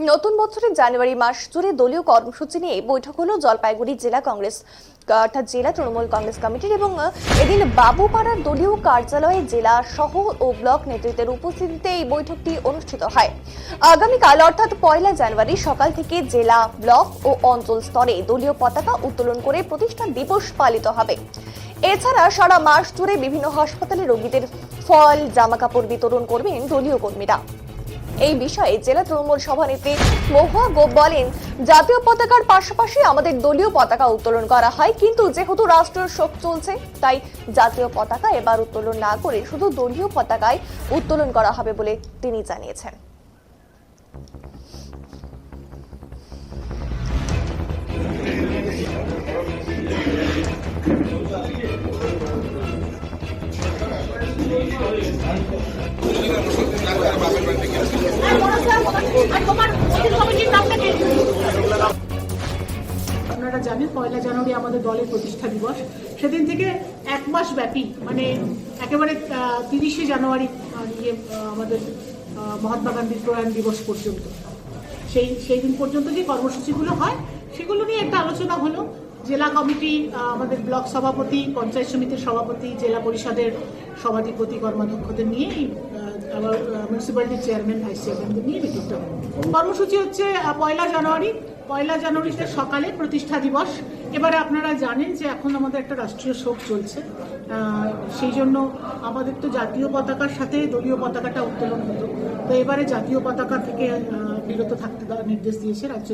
নতুন বছরের জানুয়ারি মাস জুড়ে দলীয় কর্মসূচি নিয়ে বৈঠক হলো জলপাইগুড়ি জেলা কংগ্রেস অর্থাৎ জেলা তৃণমূল কংগ্রেস কমিটির এবং এদিন বাবুপাড়ার দলীয় কার্যালয়ে জেলা সহ ও ব্লক নেতৃত্বের উপস্থিতিতে এই বৈঠকটি অনুষ্ঠিত হয়। আগামীকাল, অর্থাৎ পয়লা জানুয়ারি, সকাল থেকে জেলা ব্লক ও অঞ্চল স্তরে দলীয় পতাকা উত্তোলন করে প্রতিষ্ঠা দিবস পালিত হবে। এছাড়া সারা মাস জুড়ে বিভিন্ন হাসপাতালে রোগীদের ফল, জামাকাপড় বিতরণ করবেন দলীয় কর্মীরা। এই বিষয়ে জেলা তৃণমূল সভানেত্রী মহুয়া গোপ বলেন, জাতীয় পতাকার পাশাপাশি আমাদের দলীয় পতাকা উত্তোলন করা হয়, কিন্তু যেহেতু রাষ্ট্রীয় শোক চলছে, তাই জাতীয় পতাকা এবার উত্তোলন না করে শুধু দলীয় পতাকায় উত্তোলন করা হবে বলে তিনি জানিয়েছেন। আপনারা পয়লা জানুয়ারি আমাদের দলের প্রতিষ্ঠা দিবস। সেদিন থেকে এক মাস ব্যাপী মানে একেবারে তিরিশে জানুয়ারি ইয়ে, আমাদের মহাত্মা গান্ধীর প্রয়াণ দিবস পর্যন্ত সেই সেই দিন পর্যন্ত যে কর্মসূচিগুলো হয় সেগুলো নিয়ে একটা আলোচনা হলো। জেলা কমিটি আমাদের ব্লক সভাপতি, পঞ্চায়েত সমিতির সভাপতি, জেলা পরিষদের সভাধিপতি, কর্মাধ্যক্ষদের নিয়ে আবার মিউনিসিপ্যালিটির চেয়ারম্যান ভাইস চেয়ারম্যানদের নিয়ে মিটিংটা কর্মসূচি হচ্ছে পয়লা জানুয়ারি। পয়লা জানুয়ারিতে সকালে প্রতিষ্ঠা দিবস। এবারে আপনারা জানেন যে এখন আমাদের একটা রাষ্ট্রীয় শোক চলছে। সেই জন্য আমাদের তো জাতীয় পতাকার সাথে দলীয় পতাকাটা উত্তোলন হতো। তো এবারে জাতীয় পতাকা থেকে বিরত থাকতে নির্দেশ দিয়েছে রাজ্য